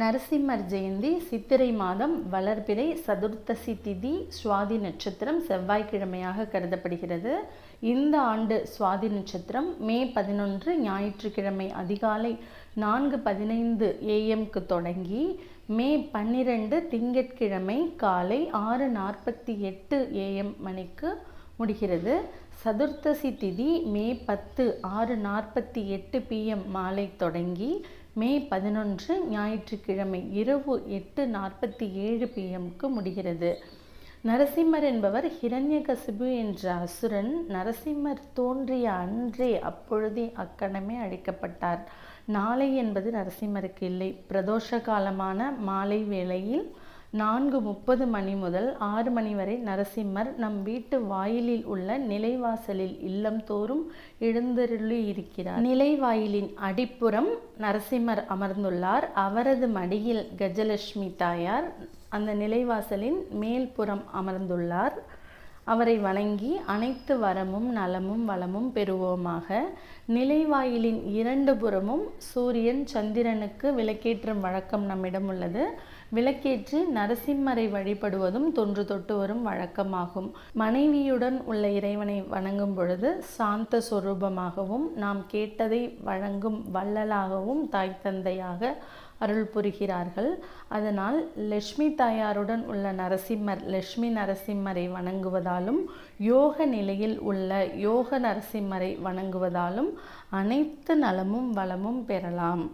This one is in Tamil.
நரசிம்மர் ஜெயந்தி சித்திரை மாதம் வளர்பிறை சதுர்த்தசி திதி சுவாதி நட்சத்திரம் செவ்வாய்க்கிழமையாக கருதப்படுகிறது. இந்த ஆண்டு சுவாதி நட்சத்திரம் மே பதினொன்று ஞாயிற்றுக்கிழமை அதிகாலை நான்கு பதினைந்து ஏஎம்க்கு தொடங்கி மே பன்னிரெண்டு திங்கட்கிழமை காலை ஆறு நாற்பத்தி எட்டு ஏஎம் மணிக்கு முடிகிறது. சதுர்த்தசி திதி மே பத்து ஆறு நாற்பத்தி எட்டு பிஎம் மாலை தொடங்கி மே பதினொன்று ஞாயிற்றுக்கிழமை இரவு எட்டு நாற்பத்தி ஏழு பிஎம்க்கு முடிகிறது. நரசிம்மர் என்பவர் ஹிரண்யகசிபு என்ற அசுரன். நரசிம்மர் தோன்றிய அன்றே அப்பொழுதே அக்கணமே அழிக்கப்பட்டார். நாளை என்பது நரசிம்மருக்கு இல்லை. பிரதோஷ காலமான மாலை வேளையில் நான்கு முப்பது மணி முதல் ஆறு மணி வரை நரசிம்மர் நம் வீட்டு வாயிலில் உள்ள நிலைவாசலில் இல்லம் தோறும் எழுந்தருளி இருக்கிறார் நிலைவாயிலின் அடிப்புறம் நரசிம்மர் அமர்ந்துள்ளார். அவரது மடியில் கஜலட்சுமி தாயார் அந்த நிலைவாசலின் மேல்புறம் அமர்ந்துள்ளார். அவரை வணங்கி அனைத்து வரமும் நலமும் வளமும் பெறுவோமாக. நிலைவாயிலின் இரண்டு புறமும் சூரியன் சந்திரனுக்கு விளக்கேற்றும் வழக்கம் நம்மிடம் உள்ளது. விளக்கேற்றி நரசிம்மரை வழிபடுவதும் தொன்று தொட்டு வரும் வழக்கமாகும். மனைவியுடன் உள்ள இறைவனை வணங்கும் பொழுது சாந்த சொரூபமாகவும் நாம் கேட்டதை வழங்கும் வள்ளலாகவும் தாய் தந்தையாக அருள் புரிகிறார்கள். அதனால் லட்சுமி தாயாருடன் உள்ள நரசிம்மர் லட்சுமி நரசிம்மரை வணங்குவதாலும் யோக நிலையில் உள்ள யோக நரசிம்மரை வணங்குவதாலும் அனைத்து நலமும் வளமும் பெறலாம்.